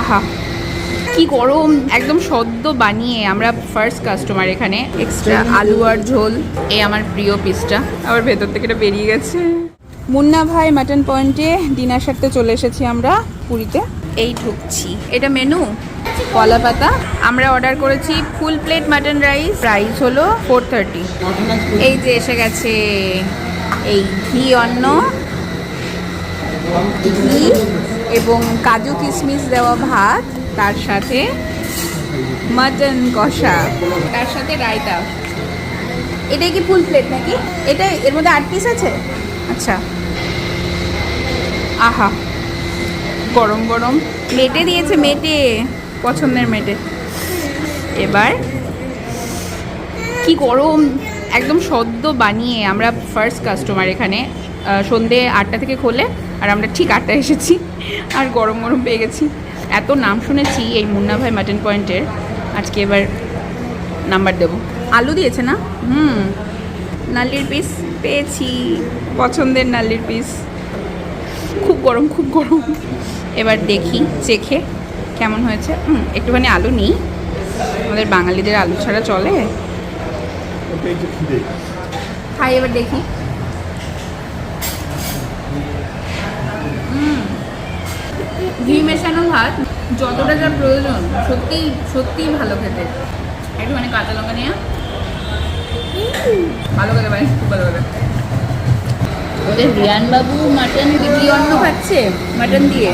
আহা। কি গরম, একদম সদ্য বানিয়ে আমরা ফার্স্ট কাস্টমার এখানে। এক্সট্রা আলু আর ঝোল, এই আমার প্রিয় পিসটা আবার ভেতর থেকে এটা বেরিয়ে গেছে। মুন্না ভাই মাটন পয়েন্টে ডিনার সারতে চলে এসেছি আমরা পুরীতে। এই ঢুকছি। এটা মেনু কলা পাতা। আমরা অর্ডার করেছি full plate mutton rice price হলো ফোর থার্টি এই যে এসে গেছে। এই ঘি অন্ন। ঘি। এবং কাজু কিশমিশ দেওয়া ভাত, তার সাথে মাটন কষা, তার সাথে রায়তা। এটাই কি ফুল প্লেট নাকি? এটা এর মধ্যে আট পিস আছে? আচ্ছা। আহা। গরম গরম। মেটে দিয়েছে, মেটে। পছন্দের মেটে। এবার কি গরম। একদম সদ্য বানিয়ে আমরা ফার্স্ট কাস্টমার এখানে সন্ধে আটটা থেকে খোলে আর আমরা ঠিক আটটায় এসেছি। আর গরম গরম পেয়ে গেছি। এত নাম শুনেছি এই মুন্না ভাই মাটন পয়েন্টের আজকে এবার নাম্বার দেবো। আলু দিয়েছে না? হুম। নাল্লির পিস পেয়েছি। পছন্দের নাল্লির পিস খুব গরম খুব গরম। এবার দেখি চেখে কেমন হয়েছে। হুম একটুখানি আলু নিই। আমাদের বাঙালিদের আলু ছাড়া চলে। খাই এবার দেখি। ভাত যতটা যা প্রয়োজন সত্যি সত্যিই ভালো খেতে। একটু মানে কাঁচা লঙ্কা নিয়ে ভালো খেতে পারে খুব ভালো খেতে ওদের রিয়ান বাবু মাটন ঘি অন্ন খাচ্ছে? মাটন দিয়ে?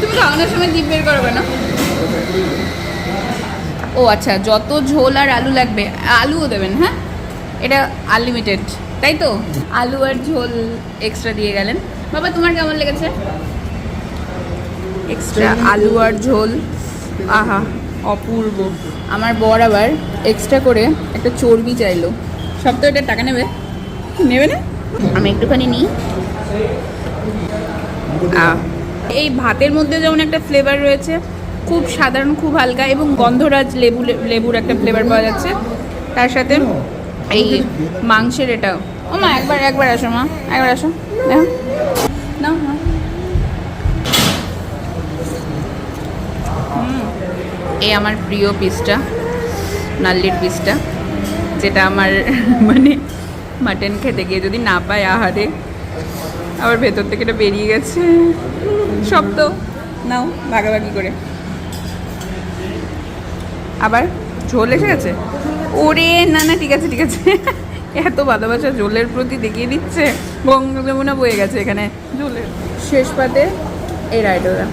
তুমি খাওয়ানোর সময় জিভ বের করবে না। ও আচ্ছা যত ঝোল আর আলু লাগবে আলুও দেবেন হ্যাঁ? এটা আনলিমিটেড তাই তো? আলু আর ঝোল এক্সট্রা দিয়ে গেলেন। বাবা তোমার কেমন লেগেছে? এক্সট্রা আলু আর ঝোল। আহা অপূর্ব। আমার বর আবার এক্সট্রা করে একটা চর্বি চাইলো। সব তো এটা টাকা নেবে? নেবে না? আমি একটুখানি নিই। এই ভাতের মধ্যে যেমন একটা ফ্লেভার রয়েছে খুব সাধারণ খুব হালকা এবং গন্ধরাজ লেবু লেবুর একটা ফ্লেভার পাওয়া যাচ্ছে। তার সাথে এই মাংসের এটা। ও মা একবার একবার আসো মা একবার আসো। দেখো নাও নাও হুম, এই আমার প্রিয় পিসটা, নাল্লির পিসটা, যেটা আমার মানে মাটন খেতে গিয়ে যদি না পায় আহারে, আবার ভেতর থেকে এটা বেরিয়ে গেছে। সব তো, নাও, ভাগাভাগি করে। আবার ঝোল এসে গেছে? ওরে, না না, ঠিক আছে ঠিক আছে। এত ভালোবাসা ঝোলের প্রতি দেখিয়ে দিচ্ছে। গঙ্গা যমুনা বয়ে গেছে এখানে। ঝোলের। শেষ পাতে এই রাইডোরা